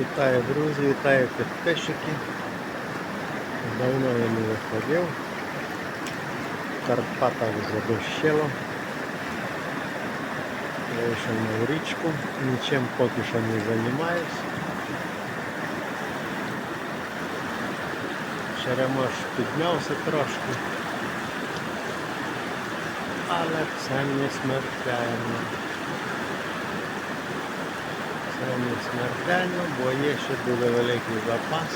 Вітаю, друзі, вітаю підписчики. Давно я не виходив. В Карпатах задощило. Вийшов на річку, нічим поки що не займаюсь. Черемош піднявся трошки. Але це не смертельно. Це не бо є ще дуже великий запас.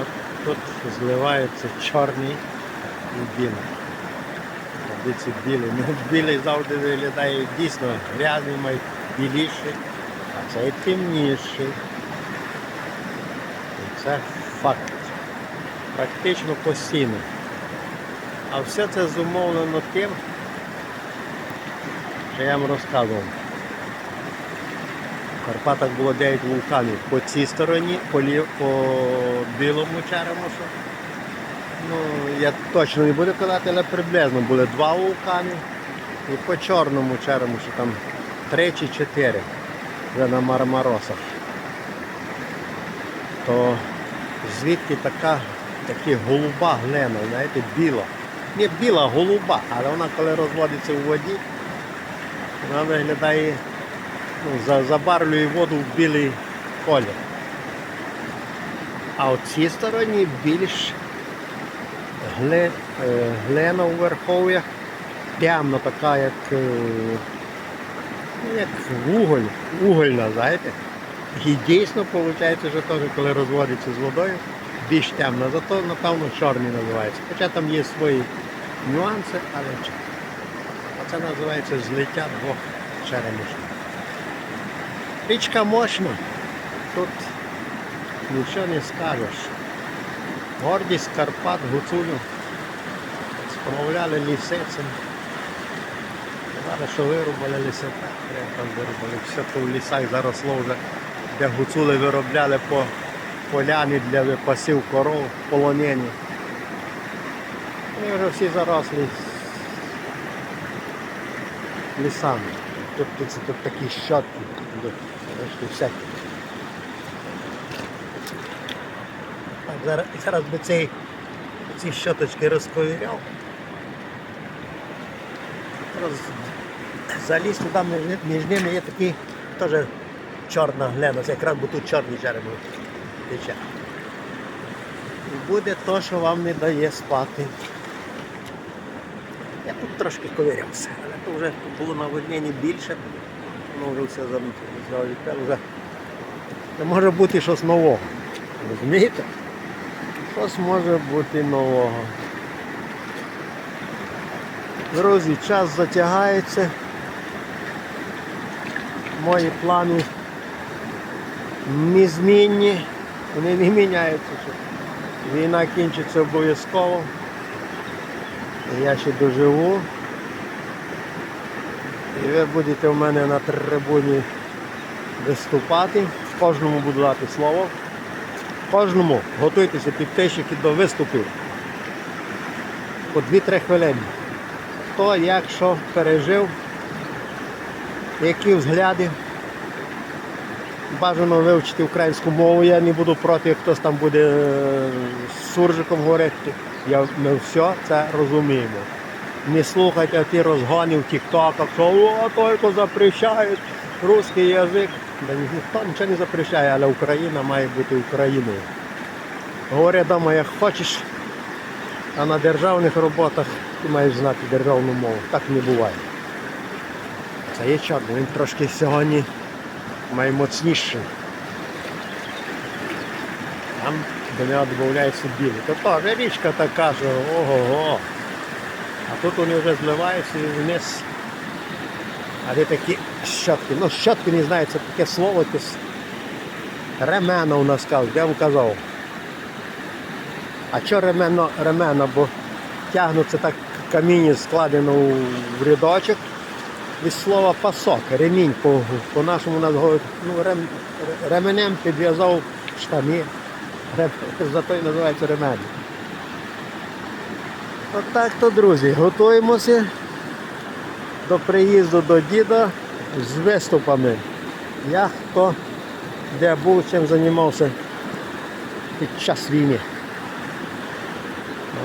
От тут зливаються чорний і білий. Ці білий. Ну, білий завжди виглядає дійсно грязний, біліший, а цей темніший. І це факт. Практично постійно. А все це зумовлено тим, що я вам розказував. Карпатах було 9 вулканів по цій стороні, по, лів, по білому черемошу. Ну, я точно не буду казати, але приблизно були два вулкани. І по чорному черемошу там три чи чотири вже на Мармаросах. То звідки така, такі голуба глина, знаєте, біла. Не біла, голуба, але вона коли розводиться у воді, вона виглядає, ну, за- забарвлює воду в білий колір. А от цій стороні більш гли, е, глина у верхов'ях, темна така, як, е, як вуголь, угольна, знаєте. І дійсно виходить, що теж, коли розводиться з водою, більш темна, зато напевно чорний називається. Хоча там є свої нюанси, але це називається злиття двох черемушів. Річка мощна, тут нічого не скажеш. Гордість Карпат, Гуцулю справляли лісицем. Зараз що вирубали прямо там вирубали. Все то в лісах заросло вже, де гуцули виробляли по поляні для випасів коров, полонені. Вони вже всі зарослі лісами. Тут, тут, тут такі щотки, бачите, всякі. Так, зараз, зараз би цей, ці щоточки розковіряв. Роз, заліз туди між, ними є такий теж чорна глина, це якраз бо тут чорний черемош тече. І буде то, що вам не дає спати. Я тут трошки ковирявся, але то вже було наводнення більше, воно вже. Вже не може бути щось нового. Розумієте? Щось може бути нового. Друзі, час затягається. Мої плани незмінні, вони не міняються. Війна кінчиться обов'язково. Я ще доживу. І ви будете в мене на трибуні виступати. Кожному буду дати слово. Кожному готуйтеся підписчики до виступів. По 2-3 хвилини. Хто як що пережив, які взгляди. Бажано вивчити українську мову, я не буду проти, як хтось там буде е, з суржиком говорити. Я, ми все це розуміємо. Не слухайте ті розгони в тіктоках, що о, тільки запрещають русський язик. Да ніхто нічого не запрещає, але Україна має бути Україною. Говорять вдома, як хочеш, а на державних роботах ти маєш знати державну мову. Так не буває. Це є чорний, він трошки сьогодні наймоцніший. Там до нього додається білий. То теж річка така, що ого-го. А тут вони вже зливаються і вниз. А де такі щотки. Ну, щотки не знаю, це таке слово. Ремена у нас кажуть, я вам казав. А що ремено, ремена, бо тягнуться так каміння складено в рядочок від слова пасок, ремінь по, по-нашому нас ну, рем, ременем підв'язав штани. Зато і називається ремень. Отак то, друзі, готуємося до приїзду до діда з виступами. Я хто де був, чим займався під час війни.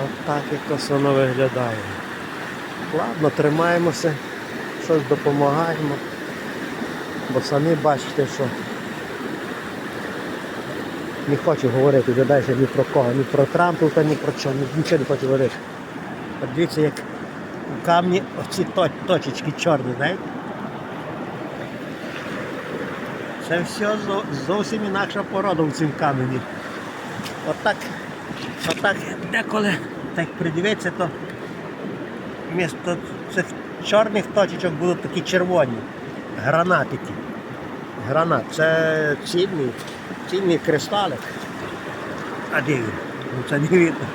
От так якось воно виглядає. Ладно, тримаємося, щось допомагаємо. Бо самі бачите, що не хочу говорити вже далі ні про кого, ні про Трампа, ні про що, нічого не хочу говорити. От дивіться, як у камні оці то- точечки чорні, знаєте? Це все зовсім інакша порода в цім камені. Отак, отак деколи так придивитися, то вмісто цих чорних точечок будуть такі червоні. Гранатики. Гранат. Це цінний, цінний кристалик. А де він? Ну це не видно.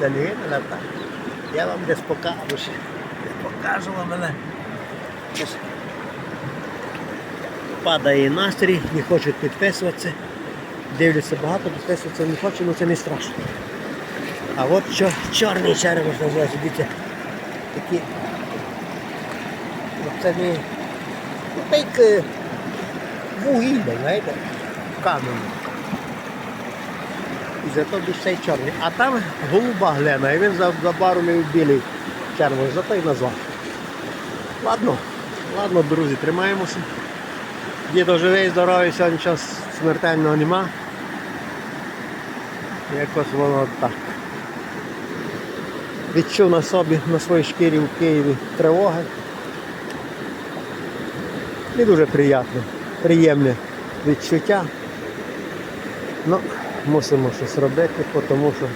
Це не видно, так. Я вам десь покажу. ще. Мене. Падає настрій, не хочуть підписуватися. Дивляться багато, підписуватися не хочуть, але це не страшно. А от що чорний червош називається, дивіться. Такі. Це не. Ну, так вугілля, знаєте, камінь. І зато більше чорний. А там голуба глена, і він за, за барвою білий червоний, зато й назвав. Ладно, ладно, друзі, тримаємося. Дідо живий, здоровий, сьогодні час смертельного нема. Якось воно так. Відчув на собі, на своїй шкірі в Києві тривоги. Не дуже приємне, приємне відчуття. Ну, мусимо щось робити, тому що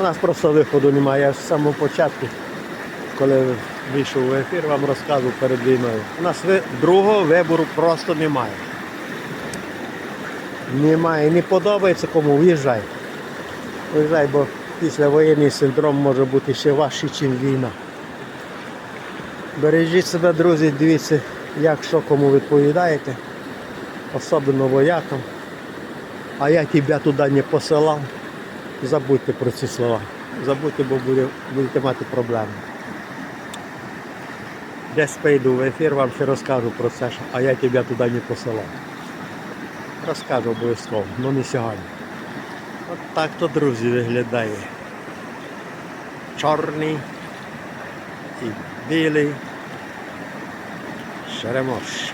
у нас просто виходу немає. Я з самого початку, коли вийшов в ефір, вам розказував перед війною. У нас другого вибору просто немає. Немає. Не подобається кому, в'їжджай. В'їжджай, бо післявоєнний синдром може бути ще важчий, ніж війна. Бережіть себе, друзі, дивіться, як що кому відповідаєте, особливо воякам. А я тебе туди не посилав. Забудьте про ці слова. Забудьте, бо буде- будете мати проблеми. Десь прийду в ефір, вам ще розкажу про це, а я тебе туди не посилав. Розкажу обов'язково, але не сьогодні. От так то, друзі, виглядає. Чорний і білий. Шеремош.